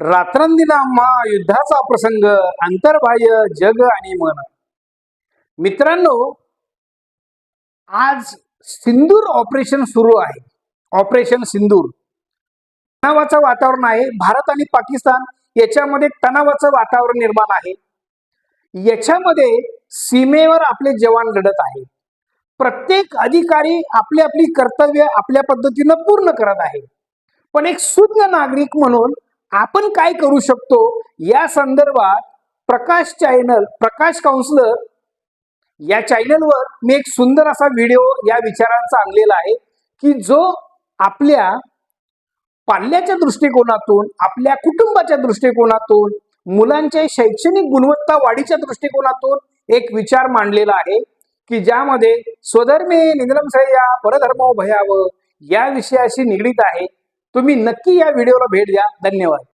रात्रंदिना युद्धाचा प्रसंग अंतर्बाह्य जग आणि मन. मित्रांनो आज सिंदूर ऑपरेशन सुरू आहे. ऑपरेशन सिंदूर. तणावाचं वातावरण आहे. भारत आणि पाकिस्तान याच्यामध्ये तणावाचं वातावरण निर्माण आहे. याच्यामध्ये सीमेवर आपले जवान लढत आहेत प्रत्येक अधिकारी आपली आपली कर्तव्य आपल्या पद्धतीनं पूर्ण करत आहे. पण एक सुज्ञ नागरिक म्हणून आपण काय करू शकतो? या संदर्भात प्रकाश चॅनल प्रकाश काउन्सलर या चॅनलवर मी एक सुंदर असा व्हिडिओ या विचारांचा आणलेला आहे की जो आपल्या पाल्याच्या दृष्टिकोनातून आपल्या कुटुंबाच्या दृष्टिकोनातून मुलांच्या शैक्षणिक गुणवत्ता वाढीच्या दृष्टिकोनातून एक विचार मांडलेला आहे की ज्यामध्ये स्वधर्मे सै्या परधर्म भयाव या विषयाशी निगडीत आहे. तुम्ही नक्की या व्हिडिओला भेट द्या. धन्यवाद.